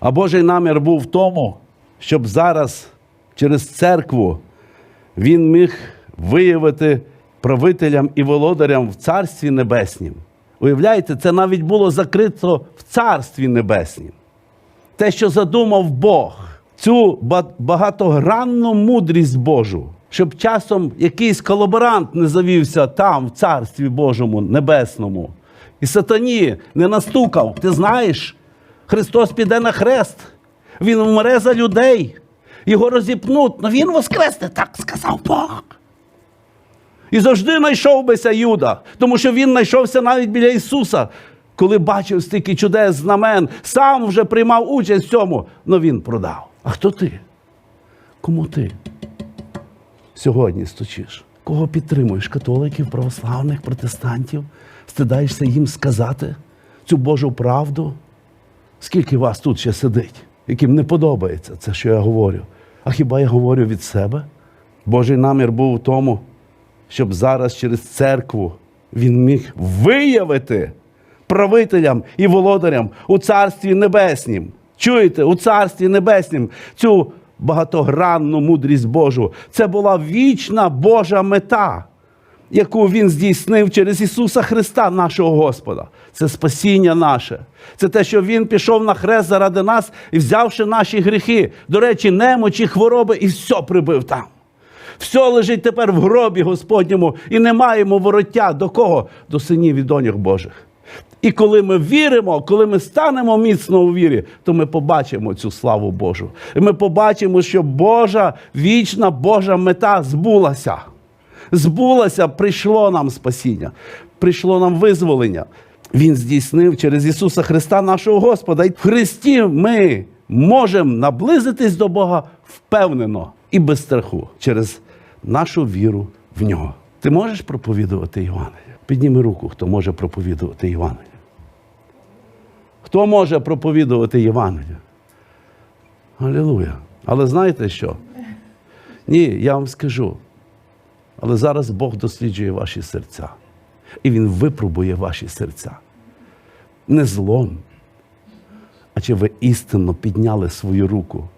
А Божий намір був в тому, щоб зараз через церкву він міг виявити правителям і володарям в Царстві Небеснім. Уявляєте, це навіть було закрито в Царстві Небеснім. Те, що задумав Бог, цю багатогранну мудрість Божу, щоб часом якийсь колаборант не завівся там, в Царстві Божому Небесному, і сатані не настукав. Ти знаєш, Христос піде на хрест, Він вмре за людей, його розіпнуть, але Він воскресне, так сказав Бог. І завжди знайшов бися Юда, тому що він знайшовся навіть біля Ісуса, коли бачив стільки чудес, знамен, сам вже приймав участь в цьому, але він продав. А хто ти? Кому ти сьогодні стучиш? Кого підтримуєш? Католиків, православних, протестантів? Стидаєшся їм сказати цю Божу правду? Скільки вас тут ще сидить, яким не подобається це, що я говорю? А хіба я говорю від себе? Божий намір був у тому, щоб зараз через церкву він міг виявити правителям і володарям у Царстві Небеснім. Чуєте, у Царстві Небеснім цю багатогранну мудрість Божу. Це була вічна Божа мета, яку Він здійснив через Ісуса Христа, нашого Господа. Це спасіння наше. Це те, що Він пішов на хрест заради нас і взявши наші гріхи, до речі, немочі, хвороби, і все прибив там. Все лежить тепер в гробі Господньому, і не маємо вороття до кого? До синів і доньок Божих. І коли ми віримо, коли ми станемо міцно у вірі, то ми побачимо цю славу Божу. І ми побачимо, що Божа вічна Божа мета збулася. Збулася, прийшло нам спасіння, прийшло нам визволення. Він здійснив через Ісуса Христа, нашого Господа. І в Христі ми можемо наблизитись до Бога впевнено і без страху через нашу віру в нього. Ти можеш проповідувати Євангелія? Підніми руку, хто може проповідувати Євангелія. Хто може проповідувати Євангелія? Алілуя. Але знаєте що? Ні, я вам скажу. Але зараз Бог досліджує ваші серця. І Він випробує ваші серця. Не злом. А чи ви істинно підняли свою руку